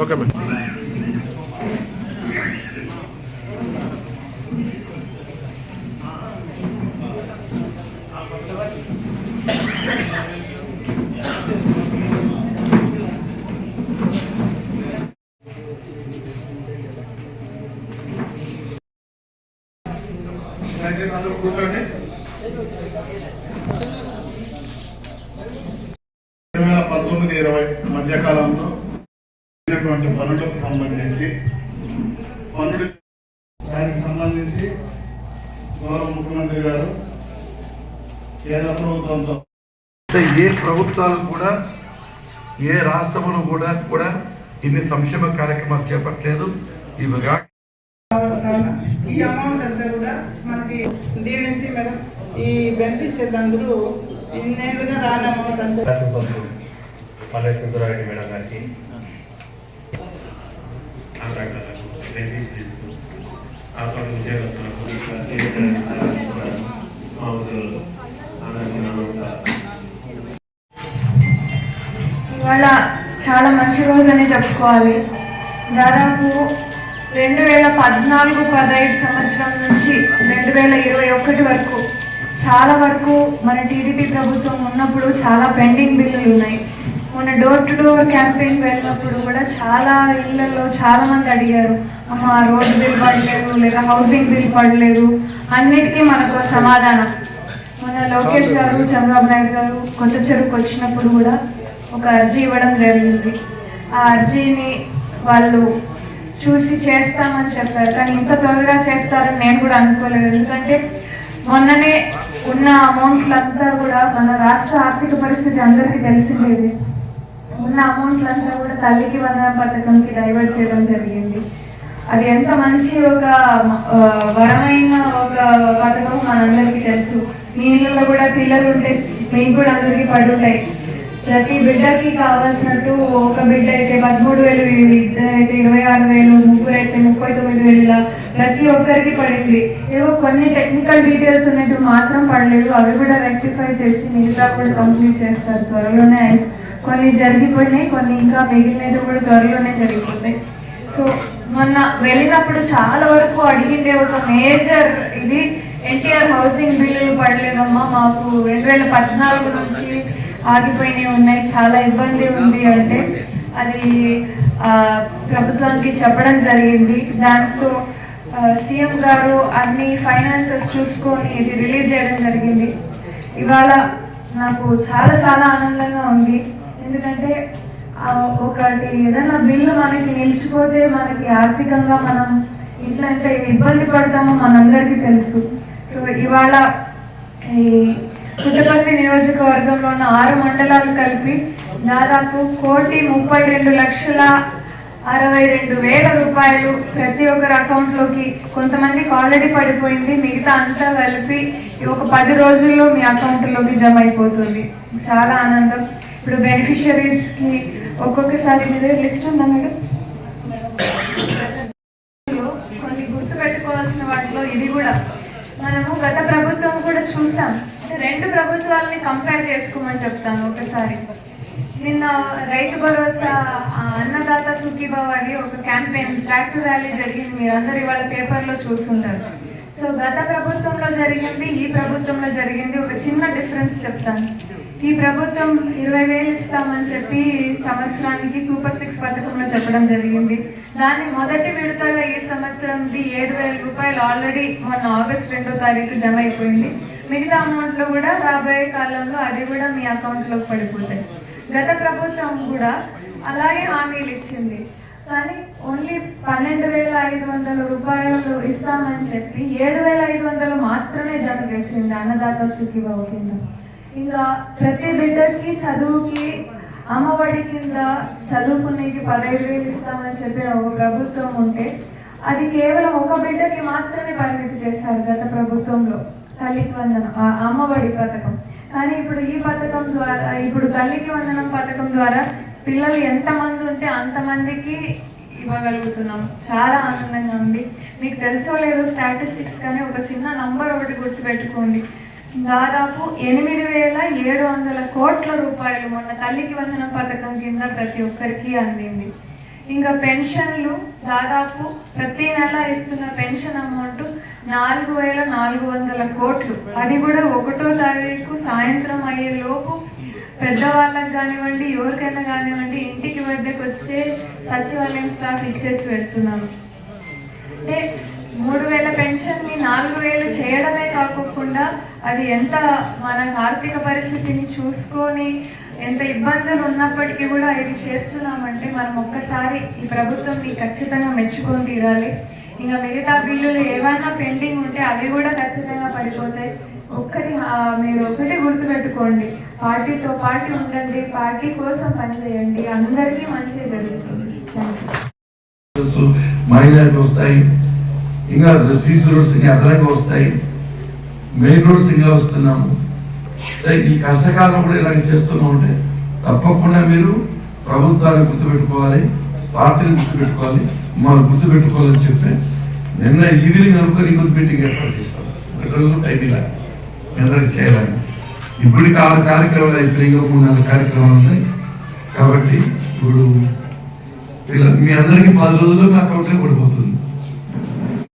Okay madam దయచేసి అందరూ కూర్చోండి రెండు వేల పంతొమ్మిది ఇరవై మధ్యకాలంలో జరిగినటువంటి పనులకు సంబంధించి పనులు దానికి సంబంధించి గౌరవ ముఖ్యమంత్రి గారు కేంద్ర ప్రభుత్వంతో ఏ ప్రభుత్వాలు కూడా ఏ రాష్ట్రములు కూడా కూడా ఇన్ని సంక్షేమ కార్యక్రమాలు చేపట్టలేదు. ఇవి ఈ అమౌంట్ అంతా కూడా మనకి దీని నుంచి మేడం ఈ బెనిఫిట్ అందరూ ఇన్నేళ్ళుగా రాని అమౌంట్ అంతా పల్లె సుందరారెడ్డి మేడం గారికి. ఉద్యోగస్తులకు మా ఉద్యోగులు అందరికీ నమస్కారం ఇవాళ చాలా మంచి రోజు అని చెప్పుకోవాలి. దాదాపు రెండు వేల పద్నాలుగు పదహైదు సంవత్సరం నుంచి రెండు వేల ఇరవై ఒకటి వరకు చాలా వరకు మన టీడీపీ ప్రభుత్వం ఉన్నప్పుడు చాలా పెండింగ్ బిల్లులు ఉన్నాయి. మొన్న డోర్ టు డోర్ క్యాంపెయిన్ వెళ్ళినప్పుడు కూడా చాలా ఇళ్ళలో చాలా మంది అడిగారు అమ్మ రోడ్డు బిల్ పడలేదు లేదా హౌసింగ్ బిల్ పడలేదు అన్నిటికీ మనకు సమాధానం. మొన్న లోకేష్ గారు చంద్రబాబు నాయుడు గారు కొత్త చెరుకు వచ్చినప్పుడు కూడా ఒక అర్జీ ఇవ్వడం జరిగింది. ఆ అర్జీని వాళ్ళు చూసి చేస్తామని చెప్పారు. కానీ ఇంత త్వరగా చేస్తారని నేను కూడా అనుకోలేదు. ఎందుకంటే మొన్ననే ఉన్న అమౌంట్లంతా కూడా మన రాష్ట్ర ఆర్థిక పరిస్థితి అందరికీ తెలిసిందేది ఉన్న అమౌంట్లంతా కూడా తల్లికి వందన పథకంకి డైవర్ట్ చేయడం జరిగింది. అది ఎంత మంచి ఒక వరమైన ఒక పథకం మనందరికీ తెలుసు. మీ ఇళ్ళలో కూడా పిల్లలు ఉంటే మీకు కూడా అందరికీ పడుంటాయి. ప్రతి బిడ్డకి కావాల్సినట్టు ఒక బిడ్డ అయితే పదమూడు వేలు ఇద్దరు అయితే ఇరవై ఆరు వేలు ముగ్గురు అయితే ముప్పై తొమ్మిది వేలు ఇలా ప్రతి ఒక్కరికి పడింది. ఏవో కొన్ని టెక్నికల్ డీటెయిల్స్ ఉన్నట్టు మాత్రం పడలేదు. అవి కూడా రెక్టిఫై చేసి మిగతా కూడా కంప్లీట్ చేస్తారు. త్వరలోనే అయి- కొన్ని జరిగిపోయినాయి కొన్ని ఇంకా మిగిలినవి కూడా త్వరలోనే జరిగిపోతాయి. సో మొన్న వెళ్ళినప్పుడు చాలా వరకు అడిగిండే ఒక మేజర్ ఇది ఎన్టీఆర్ హౌసింగ్ బిల్లులు పడలేదమ్మా మాకు రెండు వేల పద్నాలుగు నుంచి ఆగిపోయినవి ఉన్నాయి చాలా ఇబ్బంది ఉంది అంటే అది ప్రభుత్వానికి చెప్పడం జరిగింది. దాంతో సీఎం గారు అన్ని ఫైనాన్సెస్ చూసుకొని ఇది రిలీజ్ చేయడం జరిగింది. ఇవాళ నాకు చాలా చాలా ఆనందంగా ఉంది. ఎందుకంటే ఒకటి ఏదైనా బిల్లు మనకి నిలిచిపోతే మనకి ఆర్థికంగా మనం ఇట్లా ఎంత ఇబ్బంది పడతామో మనందరికీ తెలుసు. సో ఇవాళ ఈ పుట్టపర్తి నియోజకవర్గంలో ఉన్న ఆరు మండలాలు కలిపి దాదాపు కోటి ముప్పై రెండు లక్షల అరవై రెండు వేల రూపాయలు ప్రతి ఒక్కరి అకౌంట్లోకి కొంతమందికి ఆల్రెడీ పడిపోయింది మిగతా అంతా కలిపి ఒక పది రోజుల్లో మీ అకౌంట్లోకి జమ అయిపోతుంది. చాలా ఆనందం. ఇప్పుడు బెనిఫిషరీస్కి ఒక్కొక్కసారి మీ దగ్గర లిస్ట్ ఉందా మేడం? కొన్ని గుర్తు పెట్టుకోవాల్సిన వాటిలో ఇది కూడా. మనము గత ప్రభుత్వం కూడా చూసాం. అంటే రెండు ప్రభుత్వాలని కంపేర్ చేసుకోమని చెప్తాను ఒకసారి. నిన్న రైతు భరోసా అన్నదాత సుఖీభావ్ అని ఒక క్యాంపెయిన్ ట్రాక్టర్ ర్యాలీ జరిగింది. మీరు అందరు ఇవాళ పేపర్లో చూస్తుంటారు సో గత ప్రభుత్వంలో జరిగింది ఈ ప్రభుత్వంలో జరిగింది. ఒక చిన్న డిఫరెన్స్ చెప్తాను. ఈ ప్రభుత్వం ఇరవై వేలు ఇస్తామని చెప్పి సంవత్సరానికి సూపర్ సిక్స్ పథకంలో చెప్పడం జరిగింది. దాని మొదటి విడతగా ఈ సంవత్సరంది ఏడు వేల రూపాయలు ఆల్రెడీ మొన్న ఆగస్ట్ రెండో తారీఖు జమ అయిపోయింది. మిగతా అమౌంట్లో కూడా రాబోయే కాలంలో అది కూడా మీ అకౌంట్లోకి పడిపోతాయి. గత ప్రభుత్వం కూడా అలాగే హామీలు ఇచ్చింది. కానీ ఓన్లీ పన్నెండు వేల ఐదు వందల రూపాయలు ఇస్తామని చెప్పి ఏడు వేల ఐదు వందలు మాత్రమే జమ చేసింది అన్నదాత సుఖీబాబు కింద ఇంకా ప్రతి బిడ్డకి చదువుకి అమ్మఒడి కింద చదువుకునేకి పదహైదు వేలు ఇస్తామని చెప్పిన ఒక ప్రభుత్వం ఉంటే అది కేవలం ఒక బిడ్డకి మాత్రమే పరిమితి చేస్తారు గత ప్రభుత్వంలో. తల్లికి వందనం ఆ అమ్మఒడి పథకం. కానీ ఇప్పుడు ఈ పథకం ద్వారా ఇప్పుడు తల్లికి వందనం పథకం ద్వారా పిల్లలు ఎంతమంది ఉంటే అంతమందికి ఇవ్వగలుగుతున్నాం. చాలా ఆనందంగా ఉంది. మీకు తెలుసో లేదో స్టాటిస్టిక్స్ కానీ ఒక చిన్న నంబర్ ఒకటి గుర్తుపెట్టుకోండి. దాదాపు ఎనిమిది వేల ఏడు వందల కోట్ల రూపాయలు మొన్న తల్లికి వందన పథకం కింద ప్రతి ఒక్కరికి అందింది. ఇంకా పెన్షన్లు దాదాపు ప్రతి నెల ఇస్తున్న పెన్షన్ అమౌంట్ నాలుగు వేల నాలుగు వందల కోట్లు. అది కూడా ఒకటో తారీఖు సాయంత్రం అయ్యే లోపు పెద్దవాళ్ళకి కానివ్వండి ఎవరికైనా కానివ్వండి ఇంటికి వద్దకు వచ్చే సచివాలయం స్టాఫ్ ఇచ్చేసి వెళ్తున్నాను నాలుగు వేలు చేయడమే కాకుండా అది ఎంత మన ఆర్థిక పరిస్థితిని చూసుకొని ఎంత ఇబ్బందులు ఉన్నప్పటికీ కూడా ఇది చేస్తున్నామంటే మనం ఒక్కసారి ఈ ప్రభుత్వం ఖచ్చితంగా మెచ్చుకొని తీరాలి. ఇంకా మిగతా బిల్లులు ఏవైనా పెండింగ్ ఉంటే అవి కూడా ఖచ్చితంగా పడిపోతాయి. ఒక్కటి మీరు ఒకటి గుర్తుపెట్టుకోండి. పార్టీతో పార్టీ ఉండండి పార్టీ కోసం పనిచేయండి అందరికీ మంచి జరుగుతుంది. థ్యాంక్ యూ వస్తాయి. ఇంకా సీసీ రోడ్స్ ఇంకా అదనంగా వస్తాయి. మెయిన్ రోడ్స్ ఇంకా వస్తున్నాము. సరే, ఈ కష్టకాలం కూడా ఇలాగ చేస్తూనే ఉంటే తప్పకుండా మీరు ప్రభుత్వాన్ని గుర్తుపెట్టుకోవాలి పార్టీని గుర్తుపెట్టుకోవాలి మమ్మల్ని గుర్తుపెట్టుకోవాలని చెప్పి నిన్న ఈవినింగ్ అనుకుని ఇంకొక మీటింగ్ ఏర్పాటు చేస్తాం ఒక రోజు టైం ఇలా చేయాలని. ఇప్పటికి ఆరు కార్యక్రమాలు అయిపోయి ఇంకా మూడు నాలుగు కార్యక్రమాలు ఉన్నాయి. కాబట్టి ఇప్పుడు మీ అందరికీ పది రోజుల్లో మీ అకౌంట్లో పడిపోతుంది.